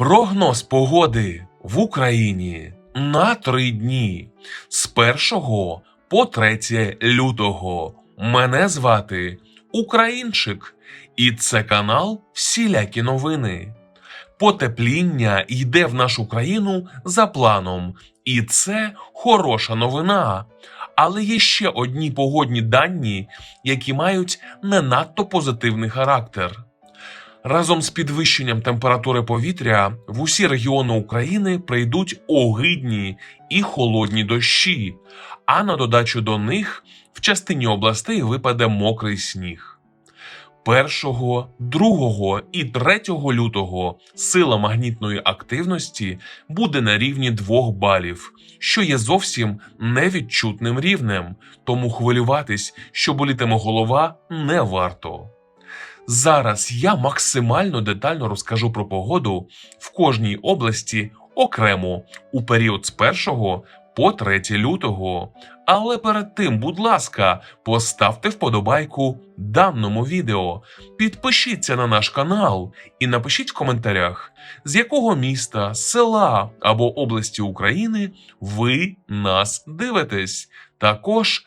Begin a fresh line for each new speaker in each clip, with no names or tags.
Прогноз погоди в Україні на три дні з 1 по 3 лютого. Мене звати Українчик, і це канал Всілякі новини. Потепління йде в нашу країну за планом, і це хороша новина. Але є ще одні погодні дані, які мають не надто позитивний характер. Разом з підвищенням температури повітря в усі регіони України прийдуть огидні і холодні дощі, а на додачу до них в частині областей випаде мокрий сніг. 1, 2 і 3 лютого сила магнітної активності буде на рівні 2 балів, що є зовсім невідчутним рівнем, тому хвилюватись, що болітиме голова, не варто. Зараз я максимально детально розкажу про погоду в кожній області окремо у період з 1 по 3 лютого. Але перед тим, будь ласка, поставте вподобайку даному відео, підпишіться на наш канал і напишіть в коментарях, з якого міста, села або області України ви нас дивитесь. Також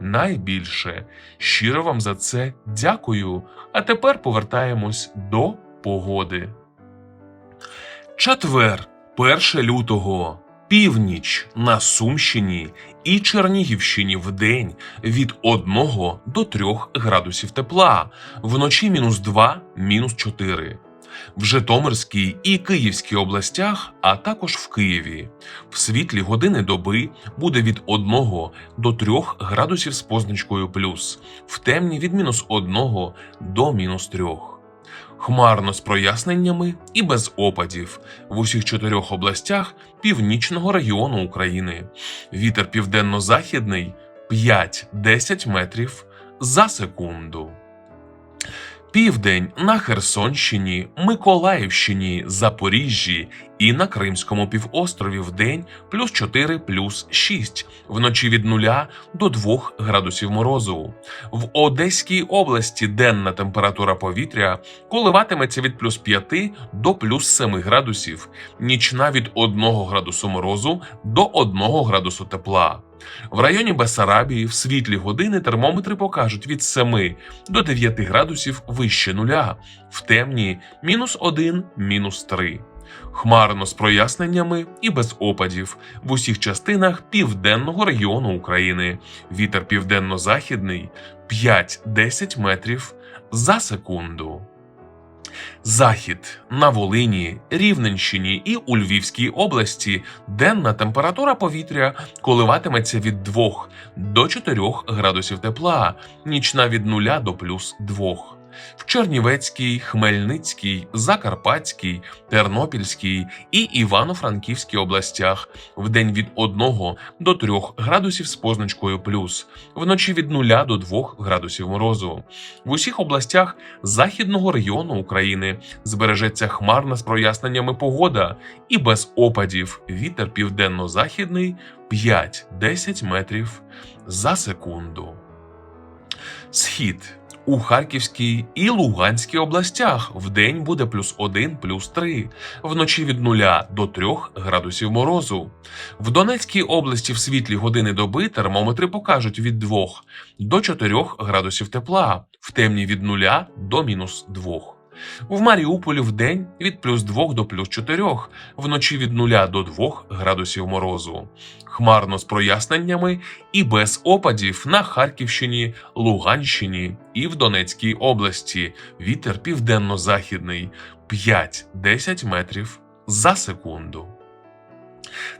найбільше. Щиро вам за це дякую. А тепер повертаємось до погоди. Четвер, 1 лютого. Північ на Сумщині і Чернігівщині в день від 1 до 3 градусів тепла, вночі мінус 2, мінус 4. В Житомирській і Київській областях, а також в Києві. В світлі години доби буде від 1 до 3 градусів з позначкою плюс, в темні від мінус 1 до мінус 3. Хмарно з проясненнями і без опадів в усіх чотирьох областях північного регіону України. Вітер південно-західний 5-10 метрів за секунду. Південь на Херсонщині, Миколаївщині, Запоріжжі і на Кримському півострові в день плюс 4 плюс 6, вночі від 0 до 2 градусів морозу. В Одеській області денна температура повітря коливатиметься від плюс 5 до плюс 7 градусів, нічна від 1 градусу морозу до 1 градусу тепла. В районі Бесарабії в світлі години термометри покажуть від 7 до 9 градусів вище нуля, в темні мінус 1, мінус 3. Хмарно з проясненнями і без опадів в усіх частинах південного регіону України. Вітер південно-західний 5-10 метрів за секунду. Захід на Волині, Рівненщині і у Львівській області денна температура повітря коливатиметься від 2 до 4 градусів тепла, нічна від 0 до плюс 2. В Чернівецькій, Хмельницькій, Закарпатській, Тернопільській і Івано-Франківській областях вдень від 1 до 3 градусів з позначкою плюс, вночі від 0 до 2 градусів морозу. В усіх областях західного регіону України збережеться хмарна з проясненнями погода і без опадів вітер південно-західний 5-10 метрів за секунду. Схід у Харківській і Луганській областях вдень буде плюс 1, плюс 3, вночі від 0 до 3 градусів морозу. В Донецькій області в світлі години доби термометри покажуть від 2 до 4 градусів тепла, в темні від 0 до мінус 2. В Маріуполі в день від плюс 2 до плюс 4, вночі від 0 до 2 градусів морозу. Хмарно з проясненнями і без опадів на Харківщині, Луганщині і в Донецькій області. Вітер південно-західний 5-10 метрів за секунду.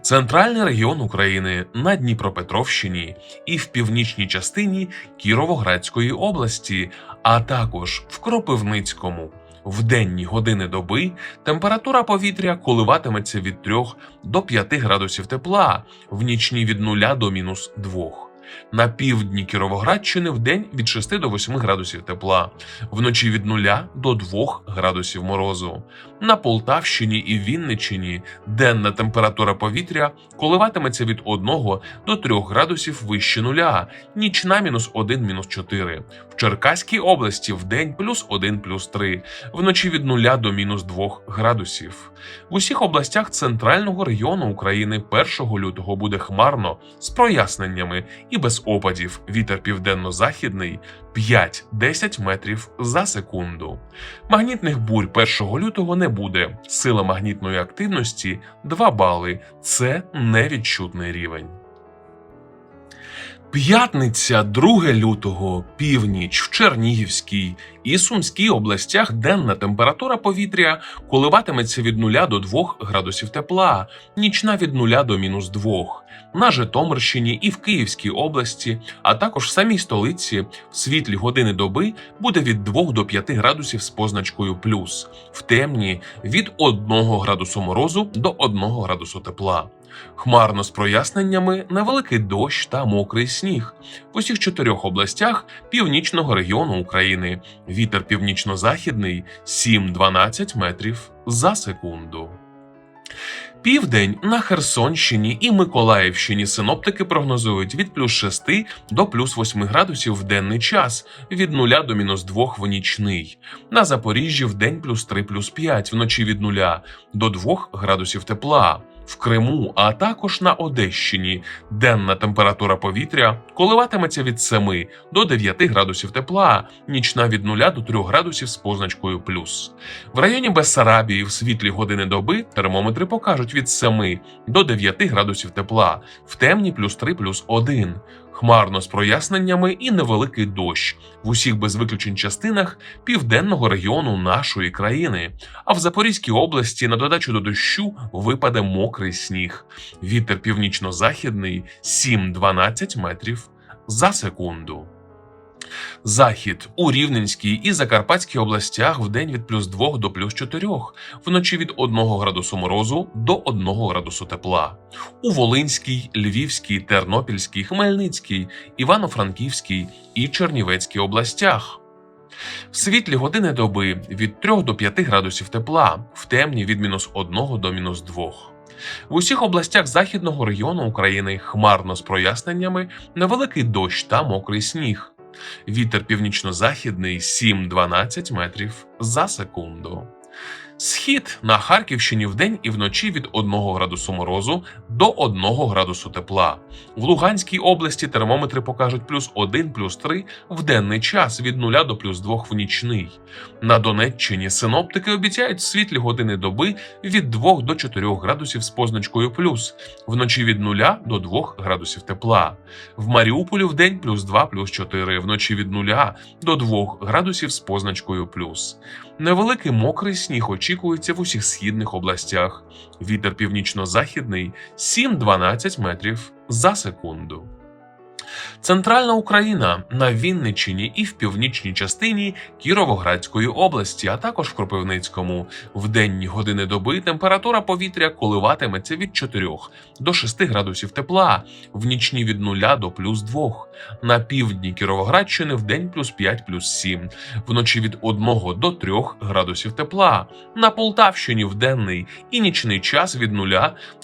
Центральний регіон України на Дніпропетровщині і в північній частині Кіровоградської області, а також в Кропивницькому, В денні години доби температура повітря коливатиметься від 3 до 5 градусів тепла, в нічні від 0 до мінус 2. На півдні Кіровоградщини в день від 6 до 8 градусів тепла, вночі від 0 до 2 градусів морозу. На Полтавщині і Вінниччині денна температура повітря коливатиметься від 1 до 3 градусів вище нуля, нічна мінус 1 мінус 4. В Черкаській області в день плюс 1 плюс 3, вночі від 0 до мінус 2 градусів. В усіх областях центрального регіону України 1 лютого буде хмарно з проясненнями і без опадів. Вітер південно-західний 5-10 метрів за секунду. Магнітних бурь 1 лютого не буде. Сила магнітної активності 2 бали. Це невідчутний рівень. П'ятниця 2 лютого, північ в Чернігівській і Сумській областях денна температура повітря коливатиметься від 0 до 2 градусів тепла, нічна від 0 до мінус 2. На Житомирщині і в Київській області, а також в самій столиці в світлі години доби буде від 2 до 5 градусів з позначкою плюс, в темні від 1 градусу морозу до 1 градусу тепла. Хмарно з проясненнями, невеликий дощ та мокрий. В усіх чотирьох областях північного регіону України. Вітер північно-західний 7-12 метрів за секунду. Південь на Херсонщині і Миколаївщині синоптики прогнозують від плюс 6 до плюс 8 градусів в денний час, від 0 до мінус 2 в нічний. На Запоріжжі в день плюс 3 плюс 5, вночі від 0 до 2 градусів тепла. В Криму, а також на Одещині денна температура повітря коливатиметься від 7 до 9 градусів тепла, нічна від 0 до 3 градусів з позначкою плюс. В районі Бессарабії в світлі години доби термометри покажуть від 7 до 9 градусів тепла, в темні плюс 3 плюс 1. Хмарно з проясненнями і невеликий дощ в усіх без виключень частинах південного регіону нашої країни. А в Запорізькій області на додачу до дощу випаде мокрий сніг. Вітер північно-західний 7-12 метрів за секунду. Захід у Рівненській і Закарпатській областях в день від плюс 2 до плюс 4, вночі від 1 градусу морозу до 1 градусу тепла. У Волинській, Львівській, Тернопільській, Хмельницькій, Івано-Франківській і Чернівецькій областях. В світлі години доби від 3 до 5 градусів тепла, в темні від мінус 1 до мінус 2. В усіх областях західного регіону України хмарно з проясненнями, невеликий дощ та мокрий сніг. Вітер північно-західний 7-12 метрів за секунду. Схід на Харківщині вдень і вночі від 1 градусу морозу до 1 градусу тепла. В Луганській області термометри покажуть плюс 1, плюс 3 в денний час від 0 до плюс 2 в нічний. На Донеччині синоптики обіцяють світлі години доби від 2 до 4 градусів з позначкою плюс, вночі від 0 до 2 градусів тепла. В Маріуполі вдень плюс 2, плюс 4, вночі від 0 до 2 градусів з позначкою плюс. Невеликий мокрий сніг очікується в усіх східних областях. Вітер північно-західний 7-12 метрів за секунду. Центральна Україна на Вінниччині і в північній частині Кіровоградської області, а також в Кропивницькому. В денні години доби температура повітря коливатиметься від 4 до 6 градусів тепла, в нічні від 0 до плюс 2. На півдні Кіровоградщини в день плюс 5 плюс 7, вночі від 1 до 3 градусів тепла. На Полтавщині в денний і нічний час від 0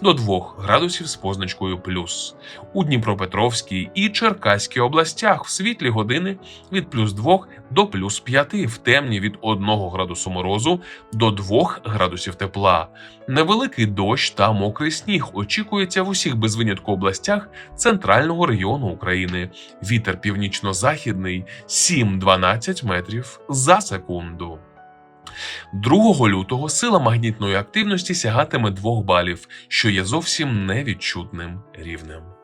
до 2 градусів з позначкою плюс. У Дніпропетровській і Черкаській областях в світлі години від плюс 2 до плюс 5, в темні від 1 градусу морозу до 2 градусів тепла. Невеликий дощ та мокрий сніг очікується в усіх без винятку областях центрального регіону України. Вітер північно-західний 7-12 метрів за секунду. 2 лютого сила магнітної активності сягатиме 2 балів, що є зовсім невідчутним рівнем.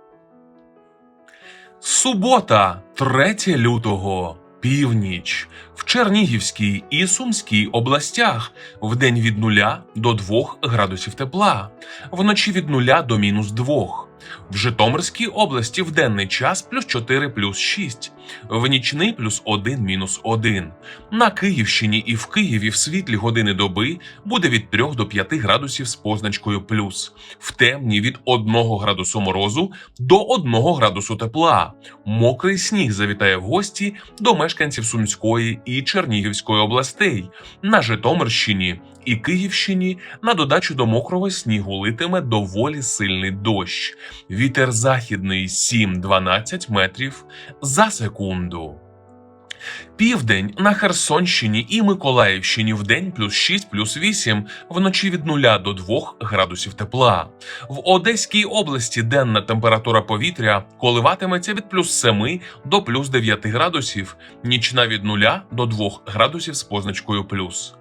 Субота, 3 лютого, північ Чернігівській і Сумській областях в день від 0 до 2 градусів тепла, вночі від 0 до мінус 2. В Житомирській області в денний час плюс 4 плюс 6, в нічний плюс 1 мінус 1. На Київщині і в Києві в світлі години доби буде від 3 до 5 градусів з позначкою плюс, в темні від 1 градусу морозу до 1 градусу тепла. Мокрий сніг завітає в гості до мешканців Сумської і Чернігівської областей. На Житомирщині і Київщині на додачу до мокрого снігу литиме доволі сильний дощ. Вітер західний 7-12 метрів за секунду. Південь на Херсонщині і Миколаївщині в день плюс 6 плюс 8, вночі від 0 до 2 градусів тепла. В Одеській області денна температура повітря коливатиметься від плюс 7 до плюс 9 градусів, нічна від 0 до 2 градусів з позначкою плюс.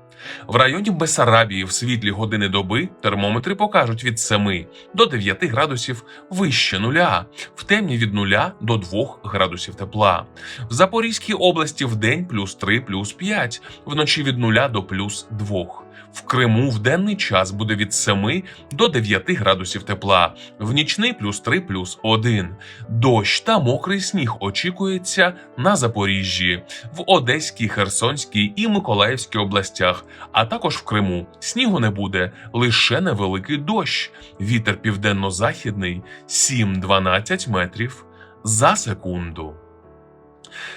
В районі Бесарабії в світлі години доби термометри покажуть від 7 до 9 градусів вище нуля, в темні від 0 до 2 градусів тепла. В Запорізькій області в день плюс 3 плюс 5, вночі від 0 до плюс 2. В Криму в денний час буде від 7 до 9 градусів тепла, в нічний плюс 3 плюс 1. Дощ та мокрий сніг очікується на Запоріжжі, в Одеській, Херсонській і Миколаївській областях, а також в Криму. Снігу не буде, лише невеликий дощ. Вітер південно-західний 7-12 метрів за секунду.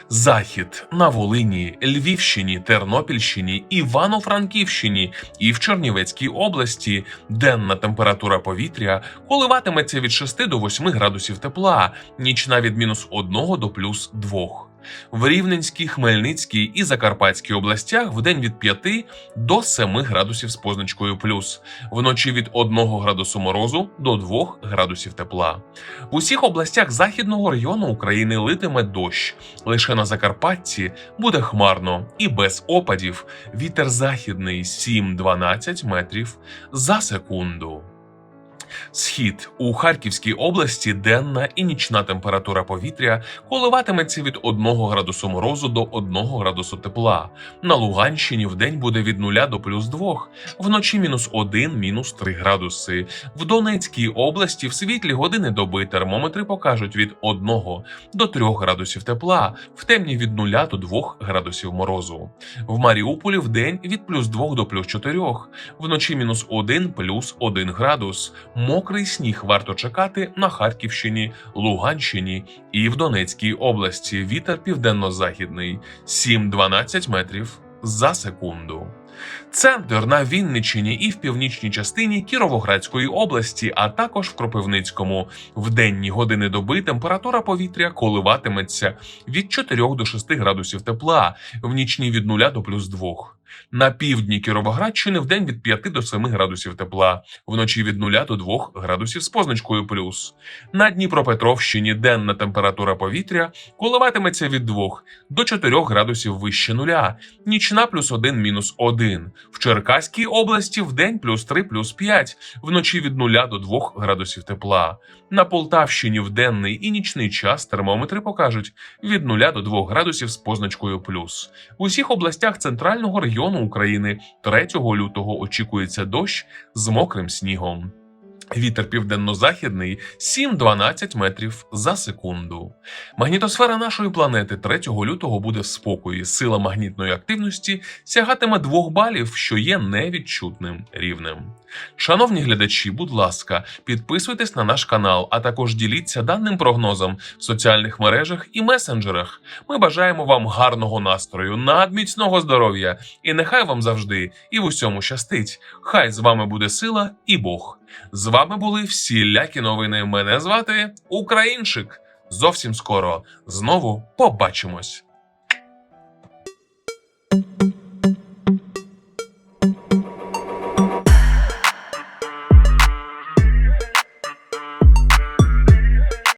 Захід на Волині, Львівщині, Тернопільщині, Івано-Франківщині і в Чернівецькій області денна температура повітря коливатиметься від 6 до 8 градусів тепла, нічна від мінус 1 до плюс 2. В Рівненській, Хмельницькій і Закарпатській областях в день від 5 до 7 градусів з позначкою плюс, вночі від 1 градусу морозу до 2 градусів тепла. В усіх областях західного району України литиме дощ. Лише на Закарпатті буде хмарно і без опадів. Вітер західний 7-12 метрів за секунду. Схід у Харківській області денна і нічна температура повітря коливатиметься від 1 градусу морозу до 1 градусу тепла. На Луганщині в буде від 0 до плюс 2, вночі мінус 1, мінус 3 градуси. В Донецькій області в світлі години доби термометри покажуть від 1 до 3 градусів тепла, в темні від 0 до 2 градусів морозу. В Маріуполі в день від плюс 2 до плюс 4, вночі мінус 1, плюс 1 градус. Мокрий сніг варто чекати на Харківщині, Луганщині і в Донецькій області. Вітер південно-західний 7-12 метрів за секунду. Центр на Вінниччині і в північній частині Кіровоградської області, а також в Кропивницькому. В денні години доби температура повітря коливатиметься від 4 до 6 градусів тепла, в нічні від 0 до плюс 2. На півдні Кіровоградщини в день від 5 до 7 градусів тепла, вночі від 0 до 2 градусів з позначкою плюс. На Дніпропетровщині денна температура повітря коливатиметься від 2 до 4 градусів вище нуля, нічна плюс 1 мінус 1. В Черкаській області в день плюс 3 плюс 5, вночі від 0 до 2 градусів тепла. На Полтавщині в денний і нічний час термометри покажуть від 0 до 2 градусів з позначкою плюс. В усіх областях центрального регіону України 3 лютого очікується дощ з мокрим снігом. Вітер південно-західний 7-12 метрів за секунду. Магнітосфера нашої планети 3 лютого буде в спокої. Сила магнітної активності сягатиме 2 балів, що є невідчутним рівнем. Шановні глядачі, будь ласка, підписуйтесь на наш канал, а також діліться даним прогнозом в соціальних мережах і месенджерах. Ми бажаємо вам гарного настрою, надміцного здоров'я, і нехай вам завжди і в усьому щастить. Хай з вами буде сила і Бог. З вами були всілякі новини. Мене звати Українчик. Зовсім скоро знову побачимось.